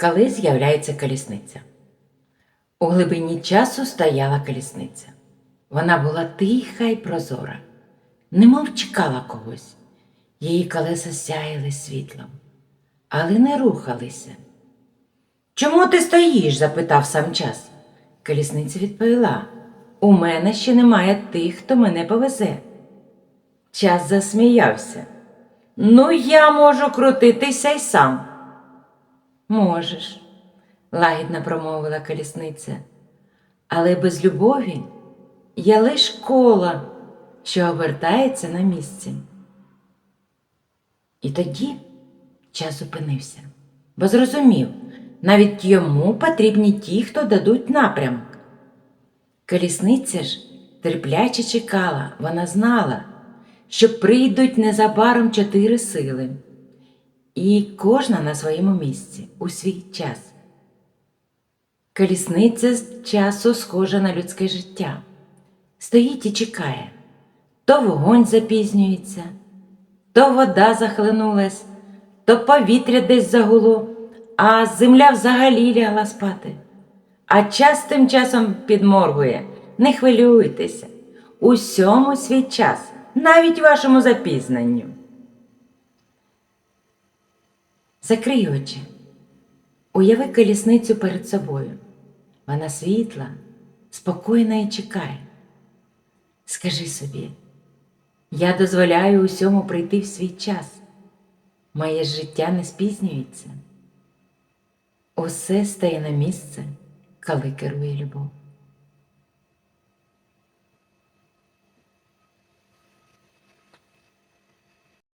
коли з'являється колісниця. У глибині часу стояла колісниця. Вона була тиха й прозора, немов чекала когось. Її колеса сяяли світлом, але не рухалися. Чому ти стоїш? запитав сам час. Колісниця відповіла: У мене ще немає тих, хто мене повезе. Час засміявся. Ну, я можу крутитися й сам. Можеш, лагідно промовила колісниця, але без любові є лиш коло, що обертається на місці. І тоді час зупинився, бо зрозумів, навіть йому потрібні ті, хто дадуть напрямок. Колісниця ж терпляче чекала, вона знала, що прийдуть незабаром чотири сили, і кожна на своєму місці у свій час. Колісниця з часу схожа на людське життя. Стоїть і чекає. То вогонь запізнюється, то вода захлинулась, то повітря десь загуло, а земля взагалі лягла спати. А час тим часом підморгує. Не хвилюйтеся. Усьому свій час, навіть вашому запізненню. Закрий очі. Уяви колісницю перед собою. Вона світла, спокійна і чекає. Скажи собі, я дозволяю усьому прийти в свій час. Моє життя не спізнюється. Усе стає на місце, коли керує любов.